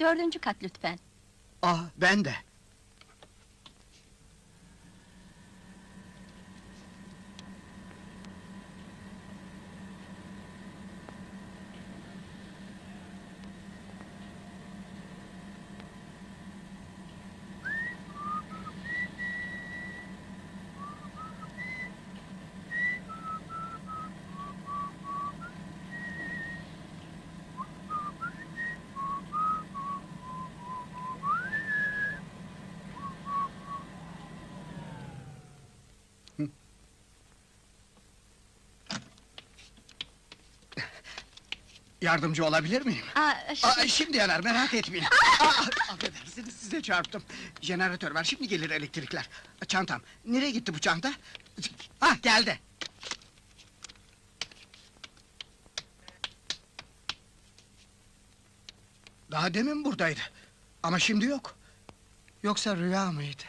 Dördüncü kat lütfen. Ah ben de. Yardımcı olabilir miyim? Aa, şey- Aa, şimdi yanar merak etmeyin. Aa, affedersiniz size çarptım. Jeneratör var şimdi gelir elektrikler. Çantam. Nereye gitti bu çanta? Ah geldi. Daha demin buradaydı. Ama şimdi yok. Yoksa rüya mıydı?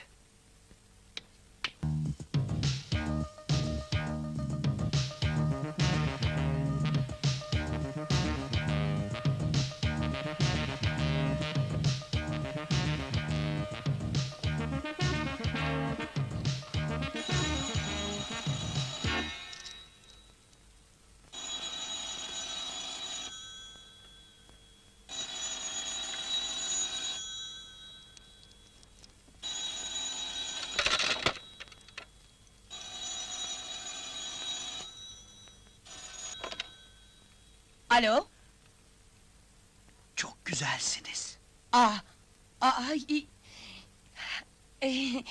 Alo? Çok güzelsiniz. Aa, aa, i- Eh,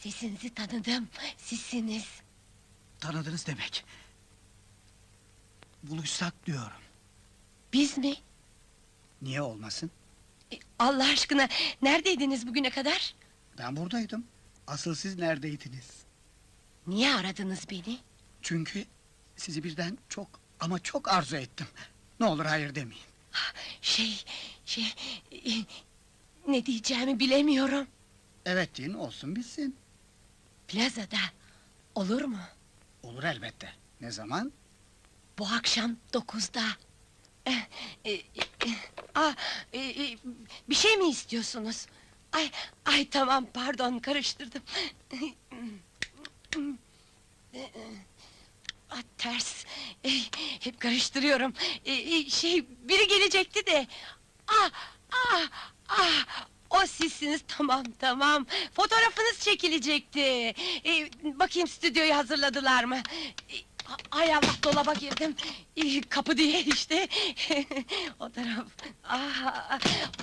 Sesinizi tanıdım, sizsiniz. Tanıdınız demek. Buluşsak diyorum. Biz mi? Niye olmasın? E, Allah aşkına, neredeydiniz bugüne kadar? Ben buradaydım. Asıl siz neredeydiniz? Niye aradınız beni? Çünkü sizi birden çok ama çok arzu ettim. Ne olur hayır demeyin. Şey, şey... Ne diyeceğimi bilemiyorum. Evet deyin olsun bitsin. Plazada, olur mu? Olur elbette. Ne zaman? Bu akşam dokuzda. Eh, eh, ah, bir şey mi istiyorsunuz? Ay, ay tamam pardon karıştırdım. Ah, ters. Eh, hep karıştırıyorum. Eh, şey biri gelecekti de. Ah, ah, ah. O sizsiniz tamam tamam. Fotoğrafınız çekilecekti. Eh, bakayım stüdyoyu hazırladılar mı? Eh, Ay Allah dolaba girdim. Kapı diye işte. o taraf. Ah, ah,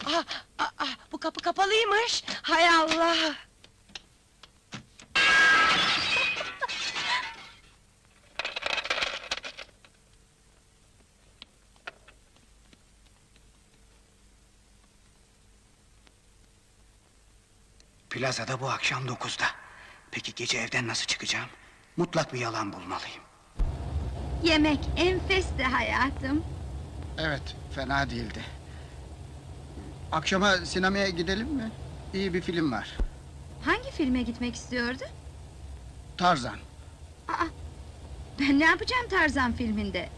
ah, ah, ah, bu kapı kapalıymış. Hay Allah. Plazada bu akşam dokuzda. Peki gece evden nasıl çıkacağım? Mutlak bir yalan bulmalıyım. Yemek enfesti hayatım. Evet, fena değildi. Akşama sinemaya gidelim mi? İyi bir film var. Hangi filme gitmek istiyordu? Tarzan. Aa, ben ne yapacağım Tarzan filminde?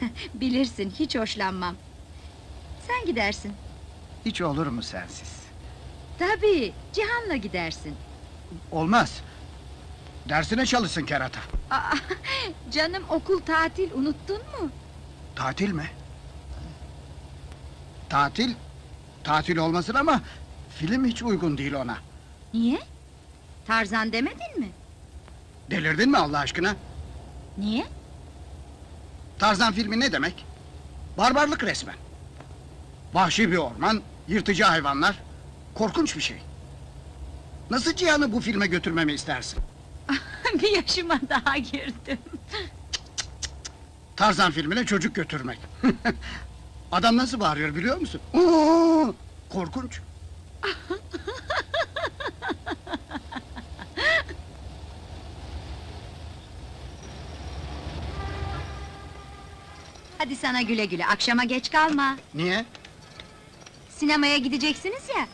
Bilirsin hiç hoşlanmam. Sen gidersin. Hiç olur mu sensiz? Tabii, Cihan'la gidersin. Olmaz. Dersine çalışsın kerata. Aa, canım okul tatil unuttun mu? Tatil mi? Tatil? Tatil olmasın ama... ...film hiç uygun değil ona. Niye? Tarzan demedin mi? Delirdin mi Allah aşkına? Niye? Tarzan filmi ne demek? Barbarlık resmen. Vahşi bir orman, yırtıcı hayvanlar... ...korkunç bir şey. Nasıl Cihan'ı bu filme götürmemi istersin? bir yaşıma daha girdim. Tarzan filmine çocuk götürmek. Adam nasıl bağırıyor biliyor musun? Oo, korkunç. Hadi sana güle güle, akşama geç kalma. Niye? Sinemaya gideceksiniz ya.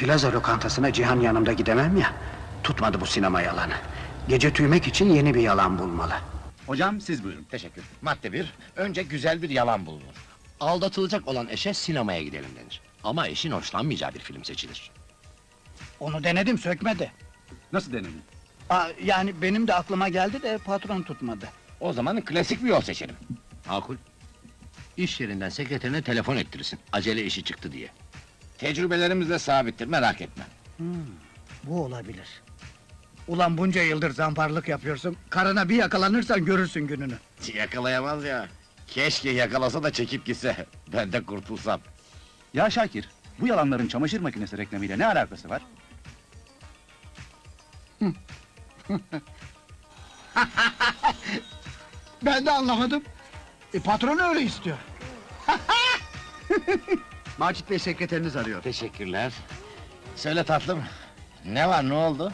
Plaza lokantasına Cihan yanımda gidemem ya. Tutmadı bu sinema yalanı. Gece tüymek için yeni bir yalan bulmalı. Hocam siz buyurun. Teşekkür. Madde bir, önce güzel bir yalan bulunur. Aldatılacak olan eşe sinemaya gidelim denir. Ama eşin hoşlanmayacağı bir film seçilir. Onu denedim sökmedi. Nasıl denedin? Aa, yani benim de aklıma geldi de patron tutmadı. O zaman klasik bir yol seçelim. Makul. İş yerinden sekreterine telefon ettirirsin. Acele işi çıktı diye. Tecrübelerimizle sabittir, merak etme. Bu olabilir. Ulan bunca yıldır zamparlık yapıyorsun. Karına bir yakalanırsan görürsün gününü. Yakalayamaz ya. Keşke yakalasa da çekip gitse. Ben de kurtulsam. Ya Şakir, bu yalanların çamaşır makinesi reklamıyla ne alakası var? Ben de anlamadım. E, patron öyle istiyor. Macit Bey sekreteriniz arıyor. Teşekkürler. Söyle tatlım. Ne var, ne oldu?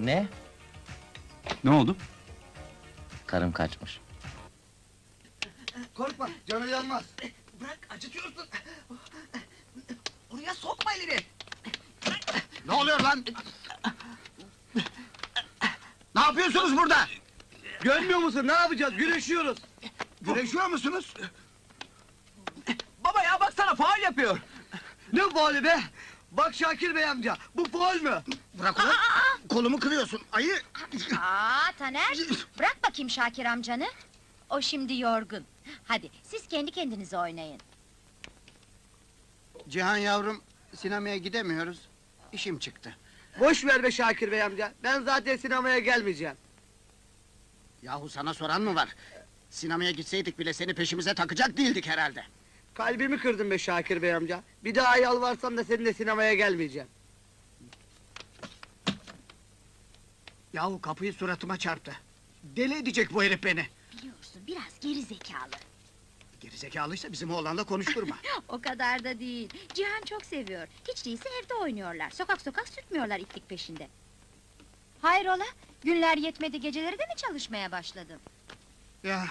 Ne? Ne oldu? Karım kaçmış. Korkma, canı yanmaz. Bırak acıtıyorsun. Oraya sokma elini. Ne oluyor lan? ne yapıyorsunuz burada? Görmüyor musun? Ne yapacağız? Güreşiyoruz. Güreşiyor musunuz? Yapıyor. Ne faali be? Bak Şakir Bey amca, bu faal mü? Bırak ulan. Kolumu kırıyorsun, ayı. Aa Taner, bırak bakayım Şakir amcanı. O şimdi yorgun. Hadi siz kendi kendinize oynayın. Cihan yavrum, sinemaya gidemiyoruz. İşim çıktı. Boş ver be Şakir Bey amca. Ben zaten sinemaya gelmeyeceğim. Yahu sana soran mı var? Sinemaya gitseydik bile seni peşimize takacak değildik herhalde. Kalbimi kırdın be Şakir Bey amca. Bir daha yalvarsam da seninle sinemaya gelmeyeceğim. Yahu kapıyı suratıma çarptı. Deli edecek bu herif beni. Biliyorsun biraz geri zekalı. Gerizekalıysa bizim oğlanla konuşturma. O kadar da değil. Cihan çok seviyor. Hiç değilse evde oynuyorlar. Sokak sokak sürtmüyorlar itlik peşinde. Hayrola? Günler yetmedi geceleri de mi çalışmaya başladın? ya.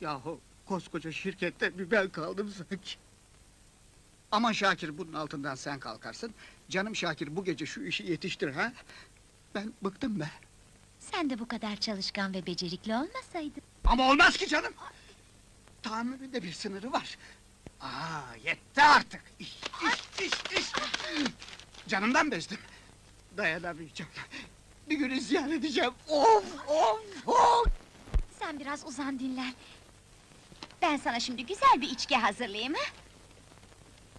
Yahu koskoca şirkette bir ben kaldım sanki. Aman Şakir bunun altından sen kalkarsın. Canım Şakir bu gece şu işi yetiştir ha. Ben bıktım be. Sen de bu kadar çalışkan ve becerikli olmasaydın. Ama olmaz ki canım. Tahammülün de bir sınırı var. Aa yetti artık. İş, iş, iş, iş. Canımdan bezdim. Dayanamayacağım. Bir gün isyan edeceğim. Of, of, of. Sen biraz uzan dinlen. Ben sana şimdi güzel bir içki hazırlayayım ha?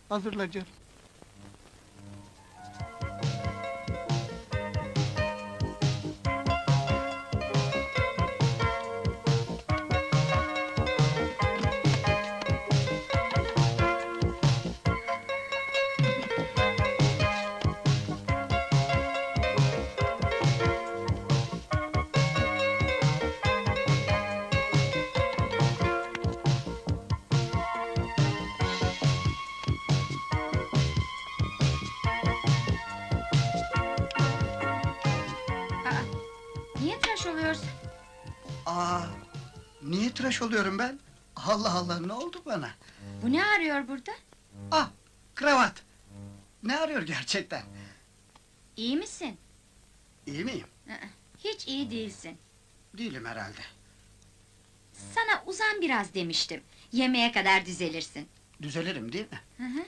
Hazırla canım. Aa, niye tıraş oluyorum ben? Allah Allah ne oldu bana? Bu ne arıyor burada? Ah, kravat. Ne arıyor gerçekten? İyi misin? İyi miyim? Hiç iyi değilsin. Değilim herhalde. Sana uzan biraz demiştim. Yemeğe kadar düzelirsin. Düzelirim değil mi? Hı hı.